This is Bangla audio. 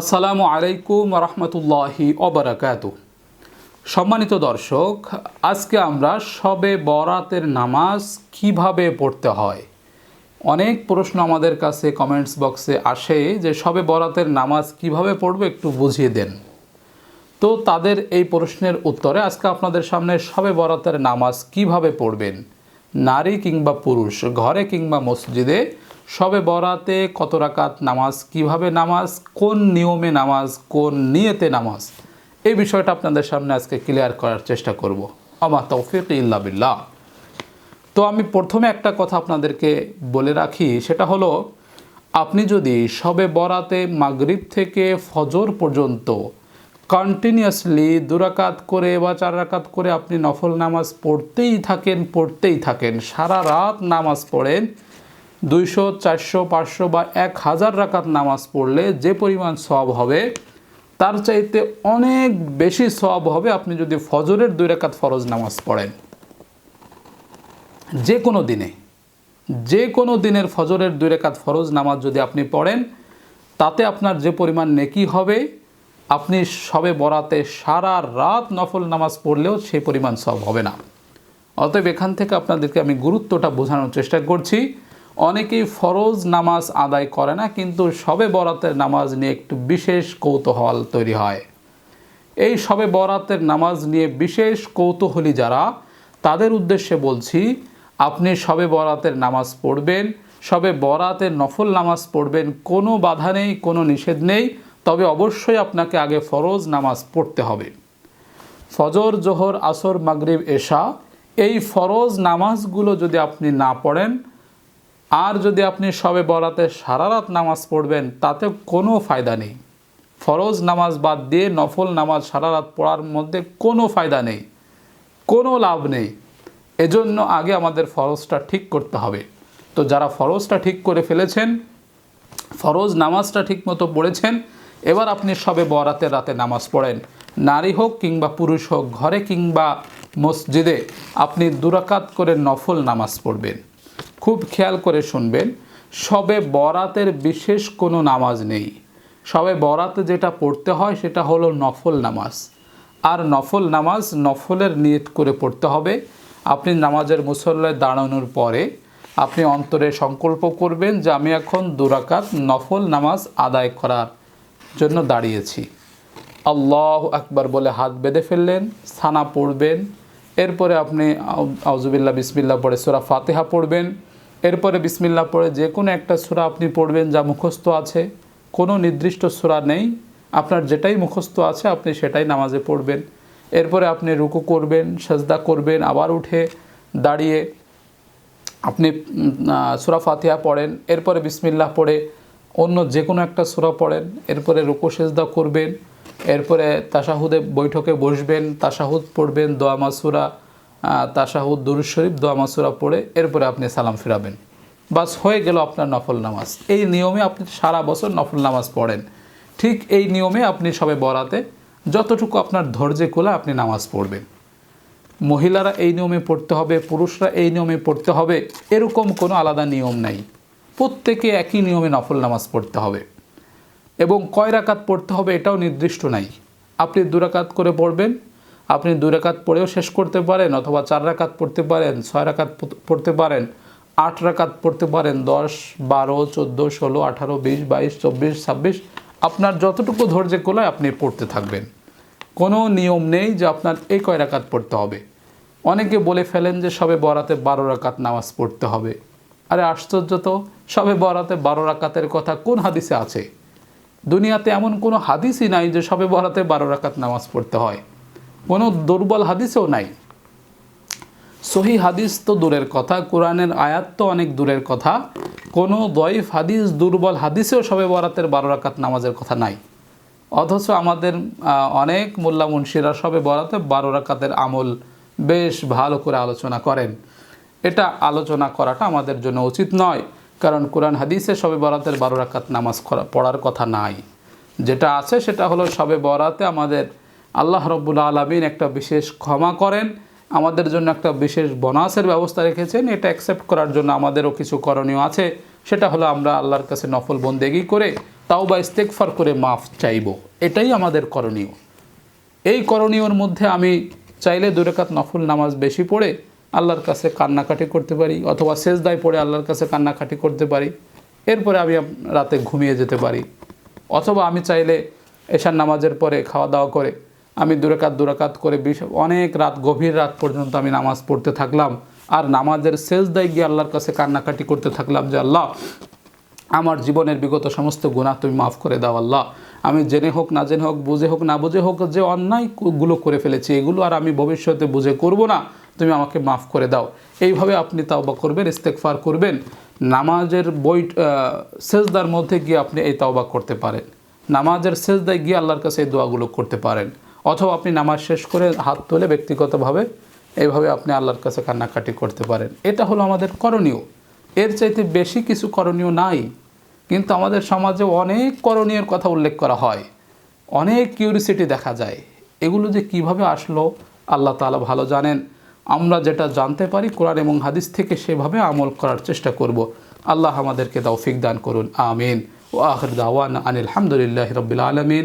আসসালামু আলাইকুম রহমতুল্লাহি অবরাকাত সম্মানিত দর্শক, আজকে আমরা সবে বরাতের নামাজ কীভাবে পড়তে হয়? অনেক প্রশ্ন আমাদের কাছে কমেন্টস বক্সে আসে যে সবে বরাতের নামাজ কীভাবে পড়বে একটু বুঝিয়ে দেন। তো তাদের এই প্রশ্নের উত্তরে আজকে আপনাদের সামনে সবে বরাতের নামাজ কীভাবে পড়বেন? নারী কিংবা পুরুষ, ঘরে কিংবা মসজিদে সবে বরাতে কত রাকাত নামাজ, কীভাবে নামাজ, কোন নিয়মে নামাজ, কোন নিয়েতে নামাজ এই বিষয়টা আপনাদের সামনে আজকে ক্লিয়ার করার চেষ্টা করব। আমা তৌফিক ইল্লা বিল্লাহ। তো আমি প্রথমে একটা কথা আপনাদেরকে বলে রাখি, সেটা হলো, আপনি যদি সবে বরাতে মাগরিব থেকে ফজর পর্যন্ত কন্টিনিউয়াসলি দুরাকাত করে বা চার রাকাত করে আপনি নফল নামাজ পড়তেই থাকেন পড়তেই থাকেন, সারা রাত নামাজ পড়েন দুইশো, চারশো, পাঁচশো বা এক হাজার রাকাত নামাজ পড়লে যে পরিমাণ সব হবে, তার চাইতে অনেক বেশি সব হবে আপনি যদি ফজরের দুই রাকাত ফরজ নামাজ পড়েন। যে কোনো দিনে, যে কোনো দিনের ফজরের দুই রেখাত ফরজ নামাজ যদি আপনি পড়েন, তাতে আপনার যে পরিমাণ নেকি হবে, আপনি সবে বরাতে সারা রাত নফল নামাজ পড়লেও সেই পরিমাণ সব হবে না। অতএব এখান থেকে আপনাদেরকে আমি গুরুত্বটা বোঝানোর চেষ্টা করছি। অনেকেই ফরজ নামাজ আদায় করে না, কিন্তু সবে বরাতের নামাজ নিয়ে একটু বিশেষ কৌতূহল তৈরি হয়। এই সবে বরাতের নামাজ নিয়ে বিশেষ কৌতূহলী যারা, তাদের উদ্দেশ্যে বলছি, আপনি সবে বরাতের নামাজ পড়বেন সবে বরাতের নফল নামাজ পড়বেন, কোনো বাধা নেই, কোনো নিষেধ নেই, তবে অবশ্যই আপনাকে আগে ফরজ নামাজ পড়তে হবে। ফজর, জোহর, আসর, মাগরিব, এশা, এই ফরজ নামাজগুলো যদি আপনি না পড়েন আর যদি আপনি সবে বরাতে সারা রাত নামাজ পড়বেন তাতে কোনো ফায়দা নেই। ফরজ নামাজ বাদ দিয়ে নফল নামাজ সারা রাত পড়ার মধ্যে কোনো ফায়দা নেই, কোনো লাভ নেই। এজন্য আগে আমাদের ফরজটা ঠিক করতে হবে। তো যারা ফরজটা ঠিক করে ফেলেছেন, ফরজ নামাজটা ঠিক মতো পড়েছেন, এবার আপনি সবে বরাতের রাতে নামাজ পড়েন। নারী হোক কিংবা পুরুষ হোক, ঘরে কিংবা মসজিদে আপনি দুরাকাত করে নফল নামাজ পড়বেন। খুব খেয়াল করে শুনবেন, সবে বরাতের বিশেষ কোনো নামাজ নেই। সবে বরাতে যেটা পড়তে হয় সেটা হলো নফল নামাজ। আর নফল নামাজ নফলের নিয়ত করে পড়তে হবে। আপনি নামাজের মুসল্লায় দাঁড়ানোর পরে আপনি অন্তরে সংকল্প করবেন যে আমি এখন দুরাকাত নফল নামাজ আদায় করার জন্য দাঁড়িয়েছি। আল্লাহ আকবার বলে হাত বেঁধে ফেললেন, সানা পড়বেন। এরপরে আপনি আউজুবিল্লা বিসমিল্লা পড়ে সুরা ফাতেহা পড়বেন। এরপরে বিসমিল্লা পড়ে, যে কোনো একটা সুরা আপনি পড়বেন যা মুখস্থ আছে, কোনো নির্দিষ্ট সুরা নেই, আপনার যেটাই মুখস্থ আছে আপনি সেটাই নামাজে পড়বেন। এরপরে আপনি রুকু করবেন, সেজদা করবেন, আবার উঠে দাঁড়িয়ে আপনি সুরা ফাতিহা পড়েন। এরপরে বিসমিল্লাহ পড়ে, অন্য যে কোনো একটা সুরা পড়েন। এরপরে রুকু, সেজদা করবেন। এরপরে তাসাহুদে বৈঠকে বসবেন তাসাহুদ পড়বেন, দোয়া মাসুরা তাসাহুদ দুরুজ শরীফ, দোয়া মাসুরা পড়ে এরপরে আপনি সালাম ফিরাবেন। বাস হয়ে গেল আপনার নফল নামাজ। এই নিয়মে আপনি সারা বছর নফল নামাজ পড়েন। ঠিক এই নিয়মে আপনি সবে বরাতে যতটুকু আপনার ধৈর্যে কোলা আপনি নামাজ পড়বেন। মহিলারা এই নিয়মে পড়তে হবে, পুরুষরা এই নিয়মে পড়তে হবে, এরকম কোনো আলাদা নিয়ম নাই। প্রত্যেকে একই নিয়মে নফল নামাজ পড়তে হবে। এবং কয় রাকাত পড়তে হবে এটাও নির্দিষ্ট নাই। আপনি দুরাকাত করে পড়বেন আপনি দুরাকাত পড়েও শেষ করতে পারেন অথবা চার রাকাত পড়তে পারেন, ছয় রাকাত পড়তে পারেন, আট রাকাত পড়তে পারেন, দশ, বারো, চোদ্দ, ষোলো, আঠারো, বিশ, বাইশ, চব্বিশ, ছাব্বিশ, আপনার যতটুকু ধৈর্য কোলায় আপনি পড়তে থাকবেন। কোনো নিয়ম নেই যে আপনার এই কয় রাকাত পড়তে হবে। অনেকে বলে ফেলেন যে সবে বরাতে বারো রাকাত নামাজ পড়তে হবে। আরে আশ্চর্য তো, সবে বরাতে বারো রাকাতের কথা কোন হাদিসে আছে? দুনিয়াতে এমন কোনো হাদিসই নাই যে সবে বরাতে বারো রাকাত নামাজ পড়তে হয়। কোনো দুর্বল হাদিসেও নাই। সহি হাদিস তো দূরের কথা, কোরআনের আয়াত তো অনেক দূরের কথা। কোনো দয়ফ হাদিস, দুর্বল হাদিসেও সবে বরাতের বারো রাকাত নামাজের কথা নাই। অথচ আমাদের অনেক মোল্লা মুন্সিরা সবে বরাতে বারো রাকাতের আমল বেশ ভালো করে আলোচনা করেন। এটা আলোচনা করাটা আমাদের জন্য উচিত নয়, কারণ কোরআন হাদিসে সবে বরাতের বারো রাকাত নামাজ পড়ার কথা নাই। যেটা আছে সেটা হলো সবে বরাতে আমাদের আল্লাহ রব্বুল আলমিন একটা বিশেষ ক্ষমা করেন, আমাদের জন্য একটা বিশেষ বোনাসের ব্যবস্থা রেখেছেন, এটা অ্যাকসেপ্ট করার জন্য আমাদেরও কিছু করণীয় আছে। সেটা হলো আমরা আল্লাহর কাছে নফল বন্দেগি করে তাও বা ইস্তেকফার করে মাফ চাইব। এটাই আমাদের করণীয়। এই করণীয়র মধ্যে আমি চাইলে দুরেকাত নফল নামাজ বেশি পড়ে আল্লাহর কাছে কান্নাকাটি করতে পারি, অথবা সেজদায় পড়ে আল্লাহর কাছে কান্নাকাটি করতে পারি। এরপরে আমি রাতে ঘুমিয়ে যেতে পারি। অথবা আমি চাইলে এশার নামাজের পরে খাওয়া দাওয়া করে আমি দুরাকাত দুরাকাত করে বিশ, অনেক রাত, গভীর রাত পর্যন্ত আমি নামাজ পড়তে থাকলাম। আর নামাজের সেজদায় গিয়ে আল্লাহর কাছে কান্নাকাটি করতে থাকলাম যে, আল্লাহ, আমার জীবনের বিগত সমস্ত গুণা তুমি মাফ করে দাও, আল্লাহ। আমি জেনে হোক, না জেনে হোক, বুঝে হোক, না বুঝে হোক, যে অন্যায়গুলো করে ফেলেছি, এগুলো আর আমি ভবিষ্যতে বুঝে করব না। তুমি আমাকে মাফ করে দাও। এইভাবে আপনি তাওবা করবেন ইস্তেকফার করবেন। নামাজের বই সেজদার মধ্যে গিয়ে আপনি এই তাওবা করতে পারেন। নামাজের সেজদায় গিয়ে আল্লাহর কাছে এই দোয়াগুলো করতে পারেন। অথবা আপনি নামাজ শেষ করে হাত তুলে ব্যক্তিগতভাবে এইভাবে আপনি আল্লাহর কাছে কান্নাকাটি করতে পারেন। এটা হলো আমাদের করণীয়। এর চাইতে বেশি কিছু করণীয় নাই, কিন্তু আমাদের সমাজে অনেক করণীয়ের কথা উল্লেখ করা হয়। অনেক কিউরিসিটি দেখা যায়। এগুলো যে কীভাবে আসলো, আল্লাহ তাআলা ভালো জানেন। আমরা যেটা জানতে পারি কোরআন এবং হাদিস থেকে সেভাবে আমল করার চেষ্টা করব। আল্লাহ আমাদেরকে তৌফিক দান করুন। আমিন। ও আখির দাওয়ান আনিল হামদুলিল্লাহ রবিল আলমিন।